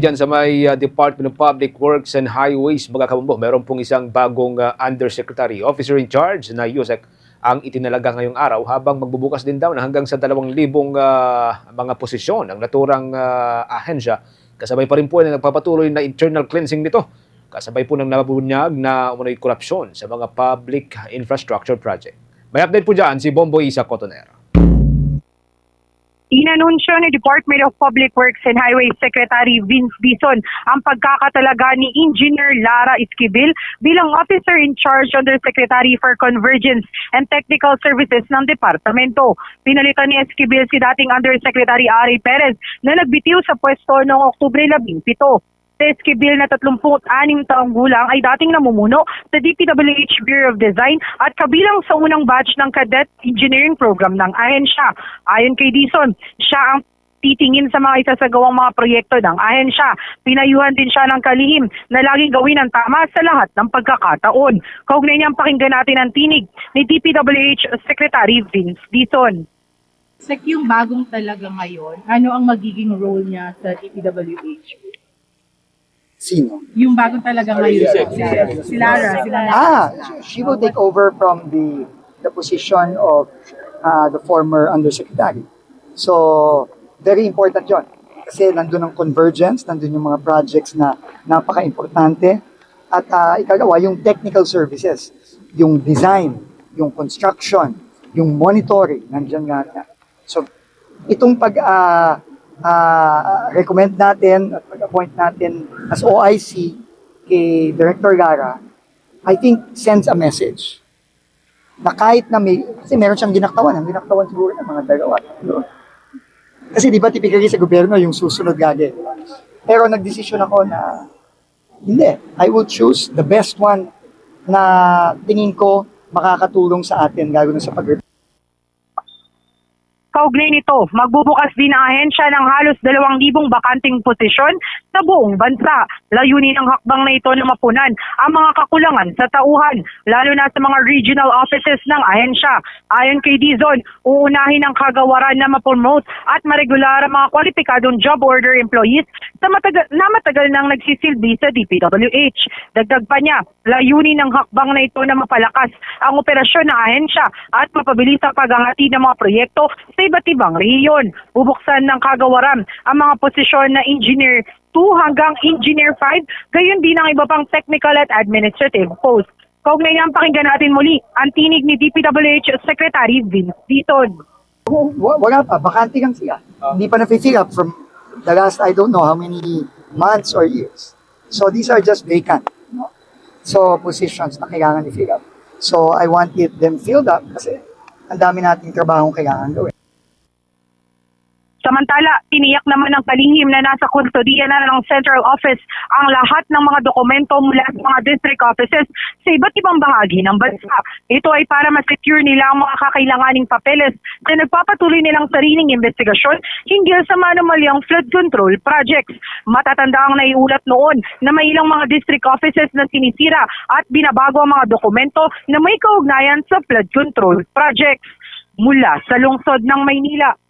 Diyan sa may uh, Department of Public Works and Highways, mga kabumbo, meron pong isang bagong uh, Undersecretary, Officer in Charge na Yusek ang itinalaga ngayong araw habang magbubukas din daw na hanggang sa 2,000 uh, mga posisyon ang naturang uh, ahensya. Kasabay pa rin po na nagpapatuloy na internal cleansing nito. Kasabay po ng nabunyag na umunoy korupsyon sa mga public infrastructure project. May update po dyan si Bombo Isa Cotonera. Inanunsyo ni Department of Public Works and Highways Secretary Vince Dizon ang pagkakatalaga ni Engineer Lara Esquivel bilang Officer in Charge Undersecretary for Convergence and Technical Services ng Departamento. Pinalitan ni Esquivel si dating Undersecretary Ari Perez na nagbitiw sa pwesto noong Oktubre 17. Esquivel na 36 taong gulang ay dating namumuno sa DPWH Bureau of Design at kabilang sa unang batch ng Cadet Engineering Program ng ahensya. Ayon kay Dison, siya ang titingin sa mga isasagawang mga proyekto ng ahensya. Pinayuhan din siya ng kalihim na laging gawin ang tama sa lahat ng pagkakataon. Kaugnay niyang pakinggan natin ang tinig ni DPWH Secretary Vince Dison. Sek, yung bagong talaga ngayon, ano ang magiging role niya sa DPWH? Sino? Yung bagong talaga ngayon, si. Si Lara. Si Lara. Ah, she will take over from the the position of uh, the former undersecretary. So, very important yon. Kasi nandun ang convergence, nandun yung mga projects na napaka-importante. At uh, ikagawa, yung technical services, yung design, yung construction, yung monitoring, nandiyan nga. So, itong pag uh, uh, recommend natin at pag-appoint natin as OIC kay Director Lara, I think sends a message na kahit na may, kasi meron siyang ginaktawan, ang ginaktawan siguro ng mga dalawa. No? Kasi di ba typically sa gobyerno yung susunod gagi. Pero nagdesisyon ako na hindi, I will choose the best one na tingin ko makakatulong sa atin gagawin sa pag Kaugnay nito, magbubukas din ang ahensya ng halos 2,000 bakanting posisyon sa buong bansa. Layunin ng hakbang na ito na mapunan ang mga kakulangan sa tauhan, lalo na sa mga regional offices ng ahensya. Ayon kay Dizon, uunahin ang kagawaran na mapromote at maregular ang mga kwalipikadong job order employees sa matagal, na matagal nang nagsisilbi sa DPWH. Dagdag pa niya, layunin ng hakbang na ito na mapalakas ang operasyon ng ahensya at mapabilis ang paghahati ng mga proyekto sa iba't ibang rehiyon. Bubuksan ng kagawaran ang mga posisyon na Engineer 2 hanggang Engineer 5, gayon din ang iba pang technical at administrative posts. Kaugnay niyang pakinggan natin muli ang tinig ni DPWH Secretary Vince. Wa- Wala pa, bakante lang sila. Hindi pa na-fill up from the last, I don't know how many months or years. So these are just vacant. No? So positions na kailangan i-fill up. So I want it them filled up kasi ang dami nating trabaho kailangan gawin. Samantala, tiniyak naman ng kalihim na nasa kustodiya na ng Central Office ang lahat ng mga dokumento mula sa mga district offices sa iba't ibang bahagi ng bansa. Ito ay para ma-secure nila ang mga kakailanganing papeles na nagpapatuloy nilang sariling investigasyon hinggil sa manumalyang flood control projects. Matatanda ang naiulat noon na may ilang mga district offices na sinisira at binabago ang mga dokumento na may kaugnayan sa flood control projects. Mula sa lungsod ng Maynila,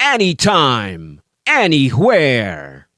anytime, anywhere.